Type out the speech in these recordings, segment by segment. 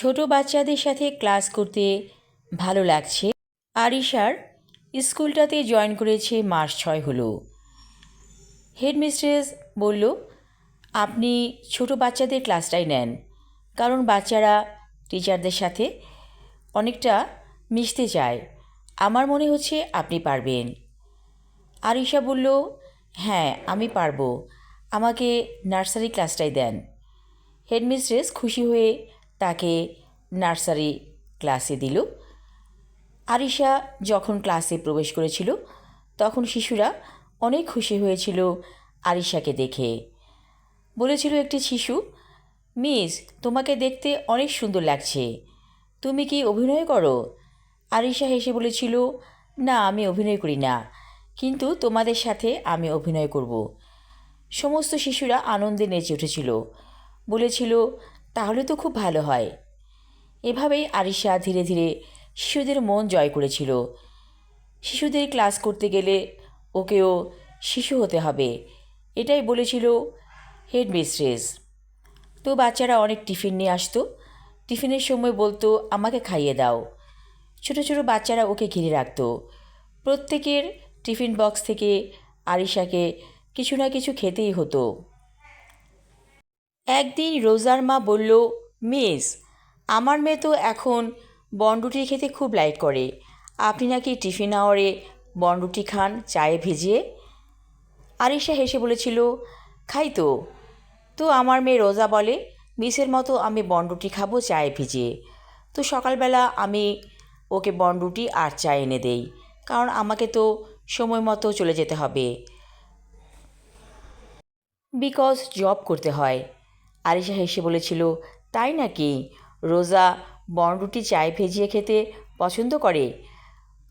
ছোট বাচ্চাদের সাথে ক্লাস করতে ভালো লাগছে। আরিশার স্কুলটাতে জয়েন করেছে মাস ছয় হলো। হেডমিস্ট্রেস বলল, আপনি ছোট বাচ্চাদের ক্লাসটাই নেন, কারণ বাচ্চারা টিচারদের সাথে অনেকটা মিশতে চায়। আমার মনে হচ্ছে আপনি পারবেন। আরিশা বলল হ্যাঁ আমি পারব। আমাকে নার্সারি ক্লাসটাই দেন। হেডমিস্ট্রেস খুশি হয়ে তাকে নার্সারি ক্লাসে দিল। আরিশা যখন ক্লাসে প্রবেশ করেছিল, তখন শিশুরা অনেক খুশি হয়েছিল আরিশাকে দেখে। বলেছিল একটি শিশু, মিস, তোমাকে দেখতে অনেক সুন্দর লাগছে। তুমি কি অভিনয় করো? আরিশা হেসে বলেছিল, না, আমি অভিনয় করি না, কিন্তু তোমাদের সাথে আমি অভিনয় করব। সমস্ত শিশুরা আনন্দে নেচে উঠেছিল। বলেছিল তাহলে তো খুব ভালো হয়। এভাবেই আরিশা ধীরে ধীরে শিশুদের মন জয় করেছিল। শিশুদের ক্লাস করতে গেলে ওকেও শিশু হতে হবে, এটাই বলেছিল হেডমিস্ট্রেস। তো বাচ্চারা অনেক টিফিন নিয়ে আসতো। টিফিনের সময় বলতো, আমাকে খাইয়ে দাও। ছোট ছোট বাচ্চারা ওকে ঘিরে রাখতো। প্রত্যেকের টিফিন বক্স থেকে আরিশাকে কিছু না কিছু খেতেই হতো। একদিন রোজার মা বলল মিস আমার মেয়ে তো এখন বনরুটি খেতে খুব লাইক করে। আপনি নাকি টিফিন আওয়ারে বনরুটি খান, চায়ে ভিজিয়ে? আরিশা হেসে বলেছিল, খাই তো। তো আমার মেয়ে রোজা বলে, মিসের মতো আমি বনরুটি খাব, চায়ে ভিজিয়ে। তো সকালবেলা আমি ওকে বনরুটি আর চা এনে দেই, কারণ আমাকে তো সময় মতো চলে যেতে হবে। বিকজ জব করতে হয়। আরিশা হেসে বলেছিল, তাই নাকি? রোজা বনরুটি চায় ভেজিয়ে খেতে পছন্দ করে?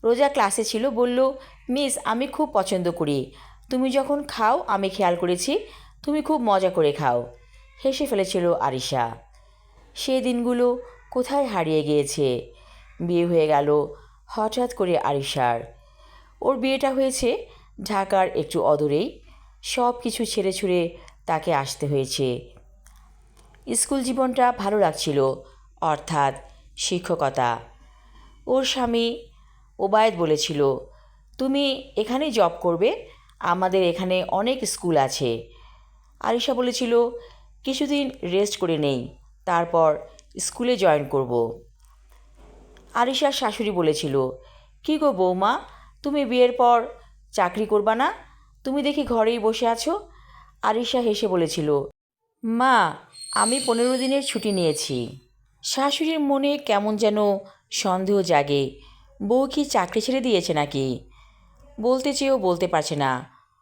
রোজা ক্লাসে ছিল, বলল, মিস, আমি খুব পছন্দ করি। তুমি যখন খাও, আমি খেয়াল করেছি, তুমি খুব মজা করে খাও। হেসে ফেলেছিল আরিশা। সে দিনগুলো কোথায় হারিয়ে গিয়েছে? বিয়ে হয়ে গেল হঠাৎ করে আরিশার। ওর বিয়েটা হয়েছে ঢাকার একটু অদূরেই। সব কিছু ছেড়ে ছুড়ে তাকে আসতে হয়েছে। স্কুল জীবনটা ভালো লাগছিল, অর্থাৎ শিক্ষকতা। ওর স্বামী ওবায়দ বলেছিল, তুমি এখানেই জব করবে, আমাদের এখানে অনেক স্কুল আছে। আরিশা বলেছিল, কিছুদিন রেস্ট করে নেই, তারপর স্কুলে জয়েন করব। আরিশার শাশুড়ি বলেছিল, কী গো বৌমা, তুমি বিয়ের পর চাকরি করবা না? তুমি দেখি ঘরেই বসে আছো? আরিশা হেসে বলেছিল, মা আমি পনেরো দিনের ছুটি নিয়েছি। শাশুড়ির মনে কেমন যেন সন্দেহ জাগে। বউ কি চাকরি ছেড়ে দিয়েছে নাকি? বলতে চেয়েও বলতে পারছে না।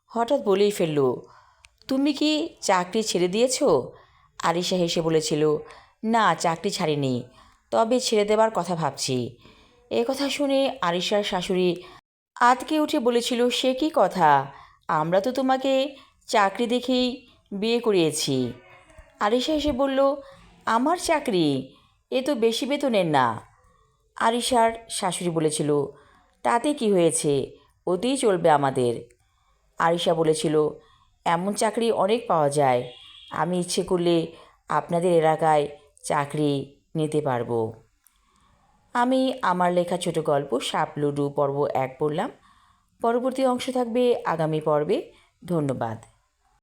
হঠাৎ বলেই ফেলল, তুমি কি চাকরি ছেড়ে দিয়েছ? আরিশা হেসে বলেছিল, না, চাকরি ছাড়িনি। তবে ছেড়ে দেবার কথা ভাবছি। এ কথা শুনে আরিশার শাশুড়ি আতকে উঠে বলেছিল, সে কি কথা? আমরা তো তোমাকে চাকরি দেখেই বিয়ে করিয়েছি। আরিশা এসে বলল, আমার চাকরি? এ তো বেশি বেতনের না। আরিশার শাশুড়ি বলেছিল, তাতে কি হয়েছে? ওতেই চলবে আমাদের। আরিশা বলেছিল, এমন চাকরি অনেক পাওয়া যায়। আমি ইচ্ছে করলে আপনাদের এলাকায় চাকরি নিতে পারব। আমি আমার লেখা ছোট গল্প, সাপ, লুডু, পর্ব এক পড়লাম। পরবর্তী অংশ থাকবে আগামী পর্বে। ধন্যবাদ।